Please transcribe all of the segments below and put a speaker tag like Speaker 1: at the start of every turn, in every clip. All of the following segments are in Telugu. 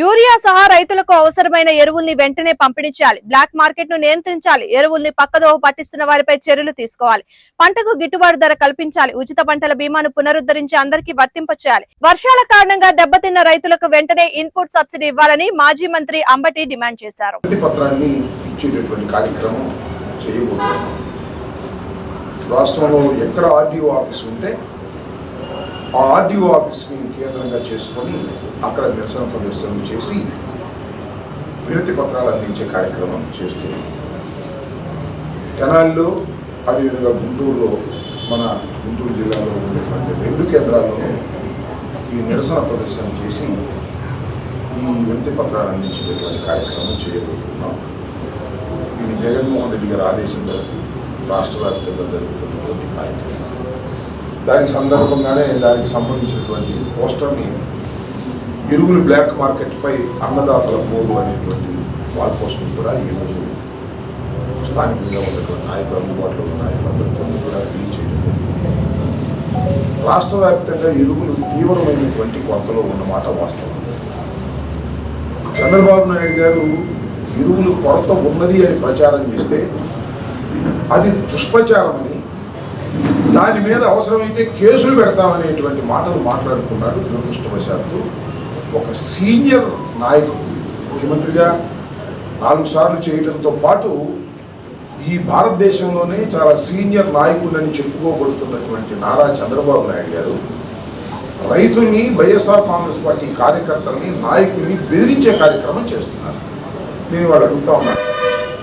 Speaker 1: యూరియా సహా రైతులకు అవసరమైన ఎరువుల్ని వెంటనే పంపిణీ చేయాలి బ్లాక్ మార్కెట్ను నియంత్రించాలి. ఎరువుల్ని పక్కదోవ పట్టిస్తున్న వారిపై చర్యలు తీసుకోవాలి. పంటకు గిట్టుబాటు ధర కల్పించాలి. ఉచిత పంటల బీమాను పునరుద్ధరించి అందరికీ వర్తింప చేయాలి. వర్షాల కారణంగా దెబ్బతిన్న రైతులకు వెంటనే ఇన్పుట్ సబ్సిడీ ఇవ్వాలని మాజీ మంత్రి అంబటి డిమాండ్ చేశారు.
Speaker 2: రాష్ట్రంలో ఎక్కడ ఆర్డీఓ ఆఫీస్ ఉంటే ఆ ఆర్డీఓ ఆఫీస్ని కేంద్రంగా చేసుకొని అక్కడ నిరసన ప్రదర్శనలు చేసి వినతి పత్రాలు అందించే కార్యక్రమం చేస్తున్నాం తెనాలిలో అదేవిధంగా గుంటూరులో మన గుంటూరు జిల్లాలో ఉన్నటువంటి రెండు కేంద్రాల్లోనూ ఈ నిరసన ప్రదర్శన చేసి ఈ వినతి పత్రాలు అందించేటటువంటి కార్యక్రమం చేయబోతున్నాం. ఇది జగన్మోహన్ రెడ్డి గారి ఆదేశంలో రాష్ట్ర వ్యాప్తంగా జరుగుతున్నటువంటి కార్యక్రమం. దానికి సందర్భంగానే దానికి సంబంధించినటువంటి పోస్టర్ని ఎరువులు బ్లాక్ మార్కెట్పై అన్నదాతల పోరు అనేటువంటి వాల్ పోస్టర్ని కూడా ఈరోజు స్థానికంగా ఉన్నటువంటి నాయకులు అందుబాటులో ఉన్న నాయకులందరితో కూడా రిలీజ్ చేయడం జరిగింది. రాష్ట్ర వ్యాప్తంగా ఎరువులు తీవ్రమైనటువంటి కొరతలో ఉన్నమాట వాస్తవం. చంద్రబాబు నాయుడు గారు ఎరువులు కొరత ఉన్నది అని ప్రచారం చేస్తే అది దుష్ప్రచారమని దాని మీద అవసరమైతే కేసులు పెడతామనేటువంటి మాటలు మాట్లాడుతున్నాడు దురదృష్టవశాత్తు. ఒక సీనియర్ నాయకుడు ముఖ్యమంత్రిగా నాలుగు సార్లు చేయడంతో పాటు ఈ భారతదేశంలోనే చాలా సీనియర్ నాయకుడని చెప్పుకోబడుతున్నటువంటి నారా చంద్రబాబు నాయుడు గారు రైతుల్ని వైఎస్ఆర్ కాంగ్రెస్ పార్టీ కార్యకర్తల్ని నాయకుల్ని బెదిరించే కార్యక్రమం చేస్తున్నారు. నేను వాళ్ళు అడుగుతా ఉన్నాను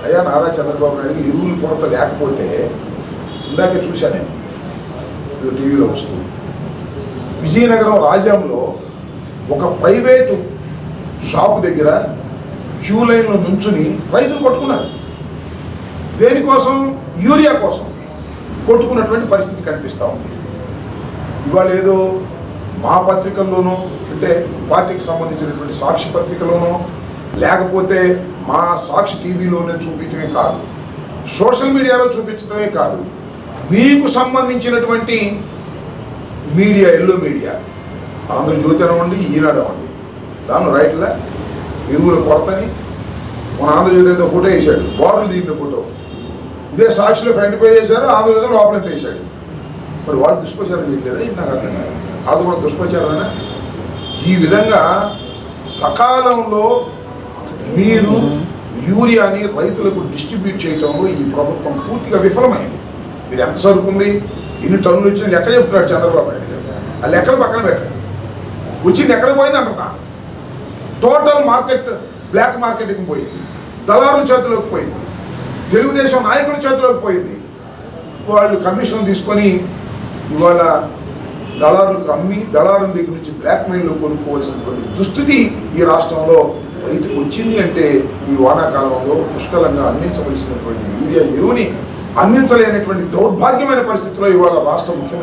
Speaker 2: అయ్యా నారా చంద్రబాబు నాయుడు ఎరువులు కొరత లేకపోతే ఇందాక చూశాను నేను. ఇది టీవీలో వస్తుంది. విజయనగరం రాజ్యంలో ఒక ప్రైవేటు షాపు దగ్గర క్యూ లైన్లో నుంచుని రైతులు కొట్టుకున్నారు. దేనికోసం? యూరియా కోసం కొట్టుకున్నటువంటి పరిస్థితి కనిపిస్తూ ఉంది. ఇవాళ ఏదో మా పత్రికల్లోనూ అంటే పార్టీకి సంబంధించినటువంటి సాక్షి పత్రికలోనూ లేకపోతే మా సాక్షి టీవీలోనే చూపించడమే కాదు. సోషల్ మీడియాలో చూపించడమే కాదు. మీకు సంబంధించినటువంటి మీడియా ఎల్లో మీడియా ఆంధ్రజ్యోతి అనివ్వండి ఈనాడు అవ్వండి. దాని రైట్లా ఎరువుల కొరతని మన ఆంధ్రజ్యోతి అయితే ఫోటో వేసాడు బార్లు దిగిన ఫోటో. ఇదే సాక్షిలో ఫ్రంట్ పేజ్ వేశారు ఆంధ్రజ్యోతి లోపల ఎంత మరి వాళ్ళు దుష్ప్రచారం చేయలేదా నాకు అర్థం కాదు. వాళ్ళు కూడా దుష్ప్రచారమేనా? ఈ విధంగా సకాలంలో మీరు యూరియాని రైతులకు డిస్ట్రిబ్యూట్ చేయడంలో ఈ ప్రభుత్వం పూర్తిగా విఫలమైంది. మీరు ఎంత సరుకుంది? ఎన్ని టన్నులు వచ్చిన లెక్క చెప్తున్నాడు చంద్రబాబు నాయుడు గారు. ఆ లెక్కలు పక్కన పెట్టండి. వచ్చింది ఎక్కడ పోయింది అంటున్నా? టోటల్ మార్కెట్ బ్లాక్ మార్కెట్కి పోయింది. దళారుల చేతిలోకి పోయింది. తెలుగుదేశం నాయకుల చేతిలోకి పోయింది. వాళ్ళు కమిషన్ తీసుకొని ఇవాళ దళారులకు అమ్మి దళారుల దగ్గర నుంచి బ్లాక్ మెయిల్లో కొనుక్కోవాల్సినటువంటి దుస్థితి ఈ రాష్ట్రంలో రైతుకు వచ్చింది అంటే ఈ వానాకాలంలో పుష్కలంగా అందించవలసినటువంటి యూరియా ఎరువుని అందించలేనటువంటి దౌర్భాగ్యమైన పరిస్థితిలో ఇవాళ రాష్ట్ర ముఖ్యమంత్రి